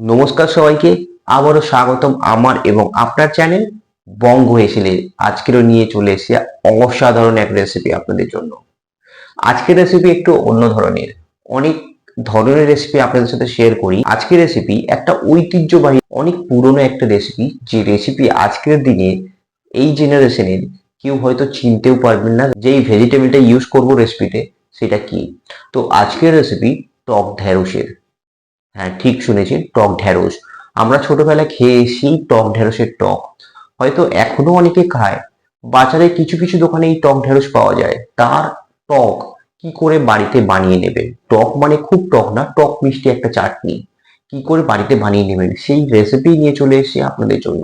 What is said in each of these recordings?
নমস্কার সবাইকে, আবারও স্বাগতম আমার এবং আপনার চ্যানেল বঙ্গ হেসেলে। আজকেরও নিয়ে চলে এসেছি অসাধারণ এক রেসিপি আপনাদের জন্য। আজকের রেসিপি একটু অন্য ধরনের। অনেক ধরনের রেসিপি আপনাদের সাথে শেয়ার করি। আজকের রেসিপি একটা ঐতিহ্যবাহী, অনেক পুরনো একটা রেসিপি যে রেসিপি আজকের দিনে এই জেনারেশনের কেউ হয়তো চিনতেও পারবেন না, যেই ভেজিটেবলটা ইউজ করব রেসিপিতে সেটা কি? তো আজকের রেসিপি টক ঢ্যাঁড়সের হ্যাঁ ঠিক শুনেছেন টক ঢ্যাঁড়স আমরা ছোটবেলায় খেয়ে এসেছি টক ঢ্যাঁড়সের টক। হয়তো এখনও অনেকে খায়। বাজারে কিছু কিছু দোকানে এই টক ঢ্যাঁড়স পাওয়া যায়। তার টক কি করে বাড়িতে বানিয়ে নেবেন টক মানে খুব টক না, টক মিষ্টি একটা চাটনি। কি করে বাড়িতে বানিয়ে নেবেন? সেই রেসিপি নিয়ে চলে এসেছি আপনাদের জন্য।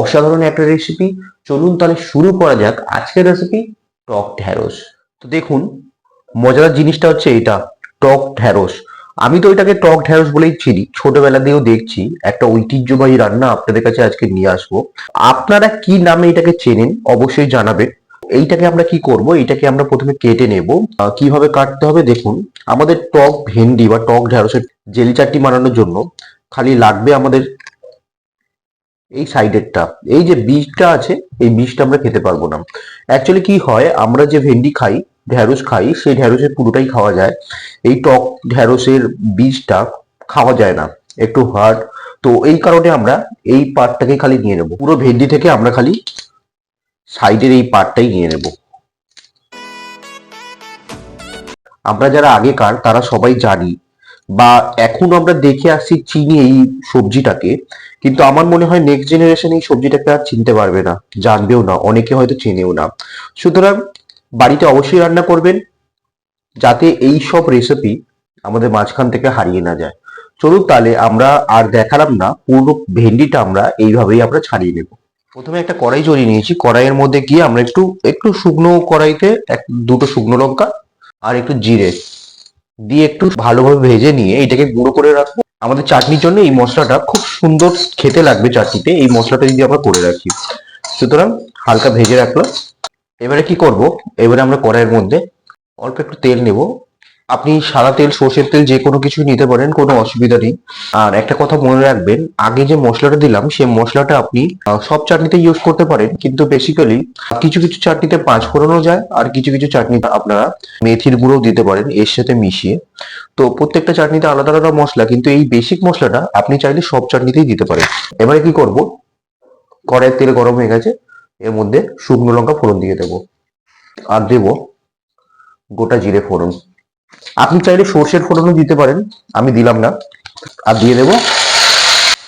অসাধারণ একটা রেসিপি চলুন তাহলে শুরু করা যাক আজকের রেসিপি টক ঢ্যাঁড়স তো দেখুন মজাদার জিনিসটা হচ্ছে এটা, টক ঢ্যাঁড়স আমি তো এটাকে টক ঢ্যাঁড়স বলেই চিনি। ছোটবেলা দিয়েও দেখছি। একটা ঐতিহ্যবাহী রান্না আপনাদের কাছে আজকে নিয়ে আসব। আপনারা কি নামে এটাকে চেনেন অবশ্যই জানাবেন। এইটাকে আমরা কি করব? এটাকে আমরা প্রথমে কেটে নেব। কীভাবে কাটতে হবে দেখুন, আমাদের টক ভেন্ডি বা টক ঢ্যাঁড়সের জেলি চাটনি বানানোর জন্য খালি লাগবে আমাদের এই সাইডেরটা। এই যে বীজটা আছে, এই বীজটা আমরা খেতে পারব না। অ্যাকচুয়ালি কি হয়, আমরা যে ভেন্ডি খাই ঢ্যাঁড়স খাই, সেই ঢ্যাঁড়সের পুরোটাই খাওয়া যায়। এই টক ঢ্যাঁড়সের বীজটা খাওয়া যায় না, একটু হার্ড তো এই কারণে আমরা এই পার্টটাকে খালি নিয়ে নেব। পুরো ভেন্ডি থেকে আমরা খালি সাইডের এই পার্টটাই নিয়ে নেব। আমরা যারা আগেকার, তারা সবাই জানি বা এখন আমরা দেখে আসছি চিনি এই সবজিটাকে, কিন্তু আমার মনে হয় নেক্সট জেনারেশন এই সবজিটাকে আর চিনতে পারবে না, জানবেও না, অনেকে হয়তো চেনেও না। সুতরাং বাড়িতে অবশ্যই রান্না করবেন, যাতে এই সব রেসিপি আমাদের মাঝখান থেকে হারিয়ে না যায়। চলুন তাহলে আমরা আর দেখালাম না পুরো ভেন্ডিটা আমরা এইভাবেই আমরা ছাড়িয়ে নেব। প্রথমে একটা কড়াই জড়িয়ে নিয়েছি, কড়াইয়ের মধ্যে গিয়ে আমরা একটু একটু শুকনো কড়াইতে এক, দুটো শুকনো লঙ্কা আর একটু জিরে দিয়ে একটু ভালোভাবে ভেজে নিয়ে এটাকে গুঁড়ো করে রাখব। আমাদের চাটনির জন্য এই মশলাটা খুব সুন্দর খেতে লাগবে চাটনিতে, এই মশলাটা যদি আমরা করে রাখি। সুতরাং হালকা ভেজে রাখলাম। এবারে কি করব? এবারে আমরা কড়াইয়ের মধ্যে অল্প একটু তেল নেব। আপনি সাদা তেল, সর্ষের তেল যে কোনো কিছু নিতে পারেন, কোনো অসুবিধা নেই। আর একটা কথা মনে রাখবেন, আগে যে মশলাটা দিলাম, সেই মশলাটা আপনি সব চাটনিতে ইউজ করতে পারেন। কিন্তু বেসিক্যালি কিছু কিছু চাটনিতে পাঁচ ফোড়নও যায়, আর কিছু কিছু চাটনিতে আপনারা মেথির গুঁড়োও দিতে পারেন, এর সাথে মিশিয়ে। তো প্রত্যেকটা চাটনিতে আলাদা আলাদা মশলা, কিন্তু এই বেসিক মশলাটা আপনি চাইলে সব চাটনিতেই দিতে পারেন। এবারে কি করব? কড়াইয়ের তেল গরম হয়ে গেছে। এর মধ্যে শুকনো লঙ্কা ফোড়ন দিয়ে দেবো। আর দেবো গোটা জিরে ফোড়ন। আপনি চাইলে সর্ষের ফোড়নও দিতে পারেন, আমি দিলাম না। আর দিয়ে দেবো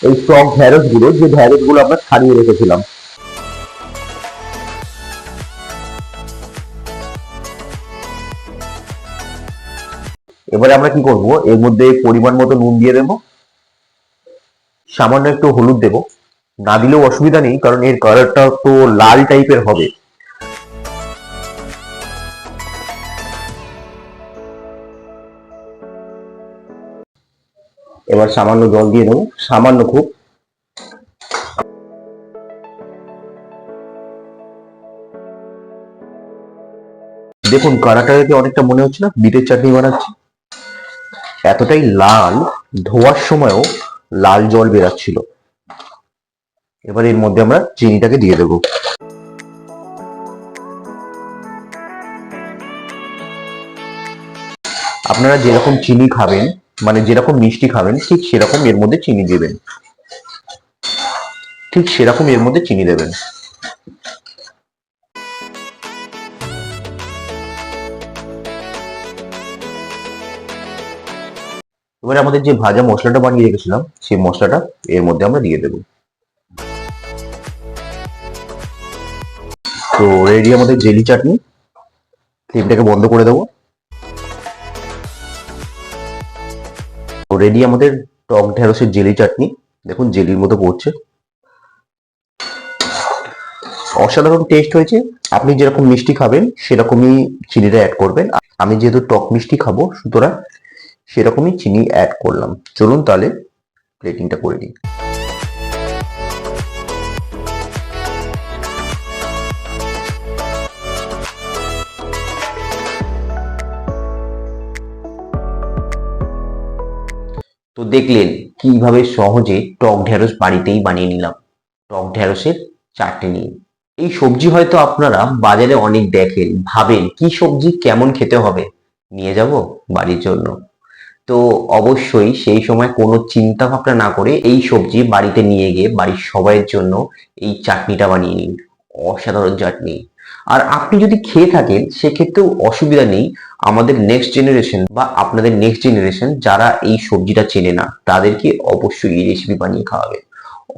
এই টক ঢ্যাঁড়সগুলো যে ঢ্যাঁড়সগুলো আমরা ছাড়িয়ে রেখেছিলাম। এবারে আমরা কি করব? এর মধ্যে পরিমাণ মতো নুন দিয়ে দেবো। সামান্য একটু হলুদ দেবো। না দিলেও অসুবিধা নেই, কারণ এর কালারটা তো লাল টাইপের হবে। এবার সামান্য জল দিয়ে দেবো, সামান্য খুব। দেখুন, কারাটা দেখে অনেকটা মনে হচ্ছে না, বিটের চাটনি বানাচ্ছি। এতটাই লাল, ধোয়ার সময়ও লাল জল বেরাচ্ছিল। এবার এর মধ্যে আমরা চিনিটাকে দিয়ে দেবো। আপনারা যেরকম চিনি খাবেন মানে যেরকম মিষ্টি খাবেন, ঠিক সেরকম এর মধ্যে চিনি দেবেন। ঠিক সেরকম এর মধ্যে চিনি দেবেন। এবারে আমাদের যে ভাজা মশলাটা বানিয়ে রেখেছিলাম, সেই মশলাটা এর মধ্যে আমরা দিয়ে দেব। তো রেডি আমাদের জেলি চাটনি ফ্লেমটাকে বন্ধ করে দেবো। তো রেডি আমাদের টক ঢেঁড়সের জেলি চাটনি, দেখুন জেলির মতো পড়ছে। অসাধারণ টেস্ট হয়েছে। আপনি যেরকম মিষ্টি খাবেন, সেরকমই চিনিটা অ্যাড করবেন। আমি যেহেতু টক মিষ্টি খাব, সুতরাং সেরকমই চিনি অ্যাড করলাম। চলুন তাহলে প্লেটিংটা করে দিই তো দেখলেন কীভাবে সহজে টক ঢেঁড়স বাড়িতেই বানিয়ে নিলাম। টক ঢেঁড়সের চাটনি এই সবজি হয়তো আপনারা বাজারে অনেক দেখেন, ভাবেন, কি সবজি, কেমন খেতে হবে? নিয়ে যাব বাড়ির জন্য। তো অবশ্যই সেই সময় কোনো চিন্তা ভাবনা না করে এই সবজি বাড়িতে নিয়ে গিয়ে বাড়ির সবাইয়ের জন্য এই চাটনিটা বানিয়ে নিন। অসাধারণ চাটনি। আর আপনি যদি খেয়ে থাকেন, সেক্ষেত্রেও অসুবিধা নেই। আমাদের নেক্সট জেনারেশন বা আপনাদের নেক্সট জেনারেশন যারা এই সবজিটা চেনে না, তাদেরকে অবশ্যই এই রেসিপি বানিয়ে খাওয়াবে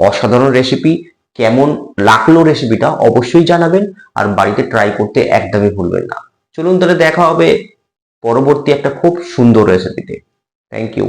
অসাধারণ রেসিপি কেমন লাগল রেসিপিটা অবশ্যই জানাবেন আর বাড়িতে ট্রাই করতে একদমই ভুলবেন না। চলুন তাহলে দেখা হবে পরবর্তী একটা খুব সুন্দর রেসিপিতে থ্যাংক ইউ